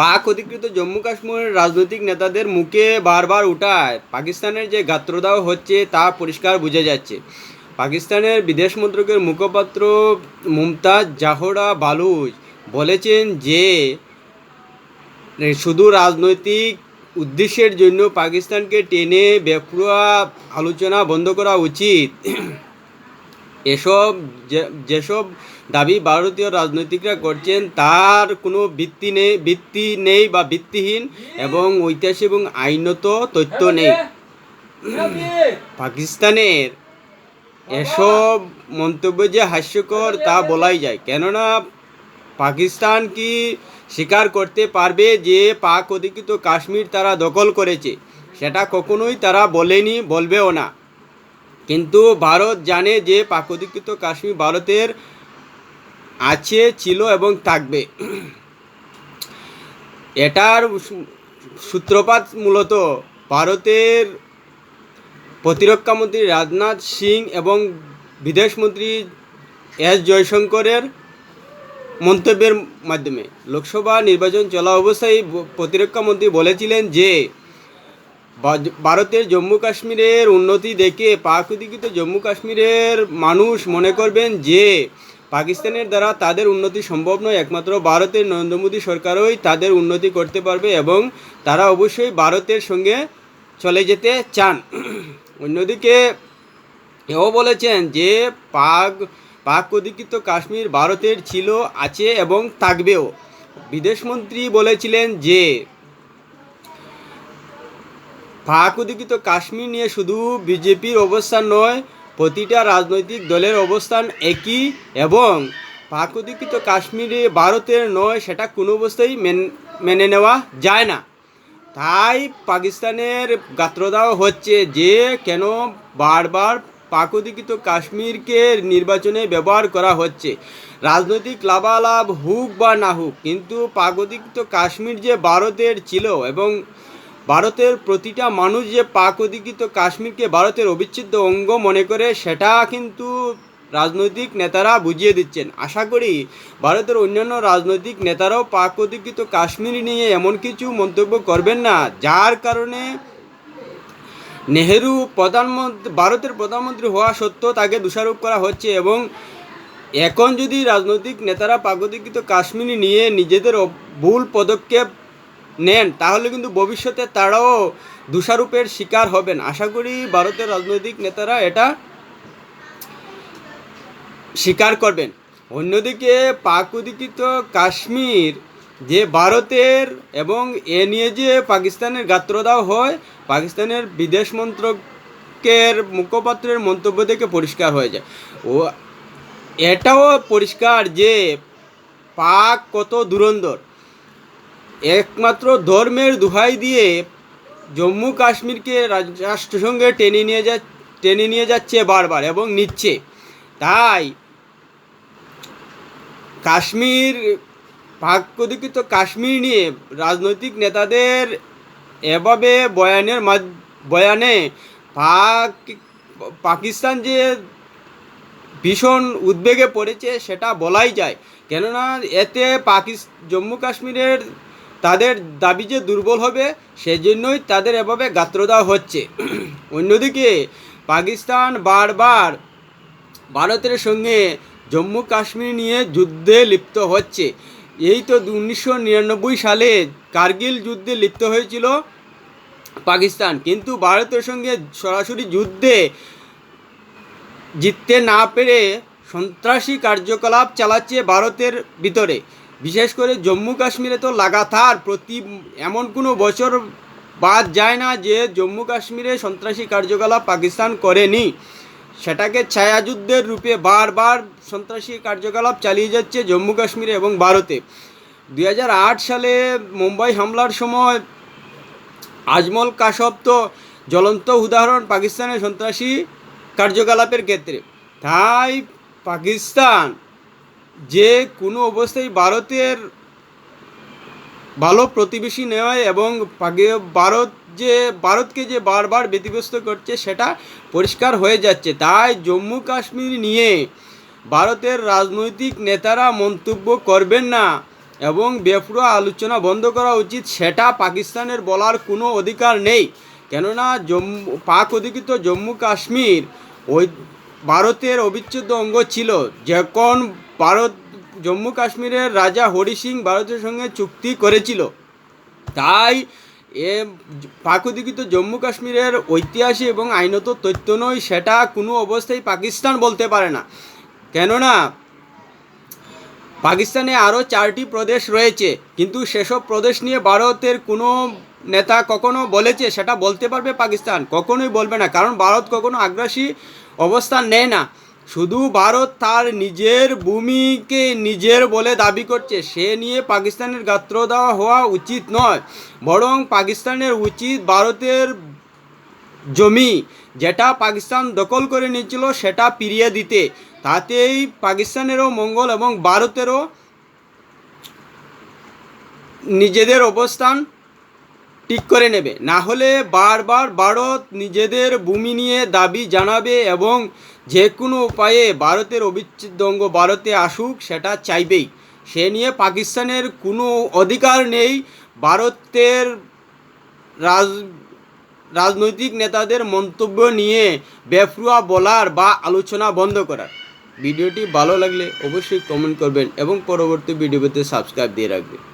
পাক অধিকৃত জম্মু কাশ্মীরের রাজনৈতিক নেতাদের মুখে বারবার উঠায়। পাকিস্তানের যে গাত্রদাহ হচ্ছে তা পরিষ্কার বোঝা যাচ্ছে। পাকিস্তানের বিদেশ মন্ত্রকের মুখপাত্র মুমতাজ জাহরা বালুচ বলেছেন যে, শুধু রাজনৈতিক উদ্দেশ্যের জন্য পাকিস্তানকে টেনে বেপরোয়া আলোচনা বন্ধ করা উচিত। এসব যে- যেসব দাবি ভারতীয় রাজনৈতিকরা করছেন তার কোনো ভিত্তি নেই ভিত্তি নেই বা ভিত্তিহীন এবং ঐতিহাসিক এবং আইনত তথ্য নেই। পাকিস্তানের এসব মন্তব্য যে হাস্যকর তা বলাই যায়। কেননা পাকিস্তান কি স্বীকার করতে পারবে যে পাক অধিকৃত কাশ্মীর তারা দখল করেছে? সেটা কখনোই তারা বলেনি বলবেও না। কিন্তু ভারত জানে যে পাক অধিকৃত কাশ্মীর ভারতের আছে, ছিল এবং থাকবে। এটার সূত্রপাত মূলত ভারতের প্রতিরক্ষা মন্ত্রী রাজনাথ সিং এবং বিদেশমন্ত্রী এস জয়শঙ্করের মন্তব্যের মাধ্যমে। লোকসভা নির্বাচন চলা অবস্থায় ব- প্রতিরক্ষা মন্ত্রী বলেছিলেন যে ভারতের জম্মু কাশ্মীরের উন্নতি দেখে পাক অধিকৃত জম্মু কাশ্মীরের মানুষ মনে করবেন যে পাকিস্তানের দ্বারা তাদের উন্নতি সম্ভব নয়। একমাত্র ভারতের নরেন্দ্র মোদী সরকারই তাদের উন্নতি করতে পারবে এবং তারা অবশ্যই ভারতের সঙ্গে চলে যেতে চান। অন্যদিকে এও বলেছেন যে পাক পাক অধিকৃত কাশ্মীর ভারতের ছিল, আছে এবং থাকবেও। বিদেশমন্ত্রী বলেছিলেন যে পাক অধিকৃত কাশ্মীর নিয়ে শুধু বিজেপির অবস্থান নয়, প্রতিটা রাজনৈতিক দলের অবস্থান একই এবং পাক অধিকৃত কাশ্মীরে ভারতের নয় সেটা কোনো অবস্থায় মেনে নেওয়া যায় না। তাই পাকিস্তানের গাত্রদাহ হচ্ছে যে কেন বারবার পাক অধিকৃত কাশ্মীরকে নির্বাচনে ব্যবহার করা হচ্ছে। রাজনৈতিক লাভালাভ হোক বা না হোক, কিন্তু পাক অধিকৃত কাশ্মীর যে ভারতের ছিল এবং ভারতের প্রতিটা মানুষ যে পাক অধিকৃত কাশ্মীরকে ভারতের অবিচ্ছেদ্য অঙ্গ মনে করে, সেটা কিন্তু রাজনৈতিক নেতারা বুঝিয়ে দিচ্ছেন। আশা করি ভারতের অন্যান্য রাজনৈতিক নেতারাও পাক অধিকৃত কাশ্মীর নিয়ে এমন কিছু মন্তব্য করবেন না, যার কারণে নেহেরু প্রধানমন্ত্রী, ভারতের প্রধানমন্ত্রী হওয়া সত্ত্বেও তাকে দোষারোপ করা হচ্ছে এবং এখন যদি রাজনৈতিক নেতারা পাক অধিকৃত কাশ্মীর নিয়ে নিজেদের ভুল পদক্ষেপ নেন, তাহলে কিন্তু ভবিষ্যতে তারাও দোষারোপের শিকার হবেন। আশা করি ভারতের রাজনৈতিক নেতারা এটা স্বীকার করবেন। অন্যদিকে পাক অধিকৃত কাশ্মীর, যে ভারতের এবং এ নিয়ে যে পাকিস্তানের গাত্রদাহ হয়, পাকিস্তানের বিদেশ মন্ত্রকের মুখপাত্রের মন্তব্য থেকে পরিষ্কার হয়ে যায়। ও, এটাও পরিষ্কার যে পাক কত দুরন্দর। একমাত্র ধর্মের দোহাই দিয়ে জম্মু কাশ্মীরকে রাষ্ট্রসংঘে টেনে নিয়ে যা, টেনে নিয়ে যাচ্ছে বারবার এবং নিচ্ছে। তাই কাশ্মীর অধিকৃত কাশ্মীর নিয়ে রাজনৈতিক নেতাদের এভাবে বয়ানের বয়ানে পাক, পাকিস্তান যে ভীষণ উদ্বেগে পড়েছে সেটা বলাই যায়। কেননা এতে পাকিস, জম্মু কাশ্মীরের তাদের দাবি যে দুর্বল হবে, সেজন্যই তাদের এভাবে গাত্রদাহ হচ্ছে। অন্যদিকে, পাকিস্তান বারবার ভারতের সঙ্গে জম্মু কাশ্মীর নিয়ে যুদ্ধে লিপ্ত হচ্ছে। এই তো উনিশশো নিরানব্বই সালে কার্গিল যুদ্ধে লিপ্ত হয়েছিল পাকিস্তান। কিন্তু ভারতের সঙ্গে সরাসরি যুদ্ধে জিততে না পেরে সন্ত্রাসী কার্যকলাপ চালাচ্ছে ভারতের ভিতরে। বিশেষ করে জম্মু কাশ্মীরে তো লাগাতার প্রতি এমন কোনো বছর বাদ যায় না যে জম্মু কাশ্মীরে সন্ত্রাসী কার্যকলাপ পাকিস্তান করেনি। সেটাকে ছায়াযুদ্ধের রূপে বারবার সন্ত্রাসী কার্যকলাপ চালিয়ে যাচ্ছে জম্মু কাশ্মীরে এবং ভারতে। দু হাজার আট সালে মুম্বাই হামলার সময় আজমল কাসব তো জ্বলন্ত উদাহরণ পাকিস্তানের সন্ত্রাসী কার্যকলাপের ক্ষেত্রে। তাই পাকিস্তান যে কোনো অবস্থায় ভারতের ভালো প্রতিবেশী নেওয়ায় এবং ভারত যে, ভারতকে যে বারবার ব্যতিব্যস্ত করছে, সেটা পরিষ্কার হয়ে যাচ্ছে। তাই জম্মু কাশ্মীর নিয়ে ভারতের রাজনৈতিক নেতারা মন্তব্য করবেন না এবং বেফুয়া আলোচনা বন্ধ করা উচিত, সেটা পাকিস্তানের বলার কোনো অধিকার নেই। কেননা জম্মু, পাক অধিকৃত জম্মু কাশ্মীর ওই ভারতের অবিচ্ছেদ্য অঙ্গ ছিল। যখন ভারত, জম্মু কাশ্মীরের রাজা হরি সিং ভারতের সঙ্গে চুক্তি করেছিল, তাই এ পাক জম্মু কাশ্মীরের ঐতিহাসিক এবং আইনত তথ্য নয়, সেটা কোনো অবস্থায় পাকিস্তান বলতে পারে না। কেননা, পাকিস্তানে আরও চারটি প্রদেশ রয়েছে, কিন্তু সেসব প্রদেশ নিয়ে ভারতের কোনো নেতা কখনো বলেছে, সেটা বলতে পারবে পাকিস্তান, কখনোই বলবে না। কারণ ভারত কখনো আগ্রাসী অবস্থান নেয় না। শুধু ভারত তার নিজের ভূমিকে নিজের বলে দাবি করছে। সে নিয়ে পাকিস্তানের গাত্র দেওয়া হওয়া উচিত নয়, বরং পাকিস্তানের উচিত ভারতের জমি যেটা পাকিস্তান দখল করে নিয়েছিল সেটা ফিরিয়ে দিতে। তাতেই পাকিস্তানেরও মঙ্গল এবং ভারতেরও নিজেদের অবস্থান ঠিক করে নেবে। না হলে বারবার ভারত নিজেদের ভূমি নিয়ে দাবি জানাবে এবং যে কোনো উপায়ে ভারতের অবিচ্ছেদ্য অঙ্গ ভারতে আসুক, সেটা চাইবেই। সে নিয়ে পাকিস্তানের কোনো অধিকার নেই। ভারতের রাজ, রাজনৈতিক নেতাদের মন্তব্য নিয়ে বেফরুয়া বলার বা আলোচনা বন্ধ করার। ভিডিওটি ভালো লাগলে অবশ্যই কমেন্ট করবেন এবং পরবর্তী ভিডিওতে সাবস্ক্রাইব দিয়ে রাখবেন।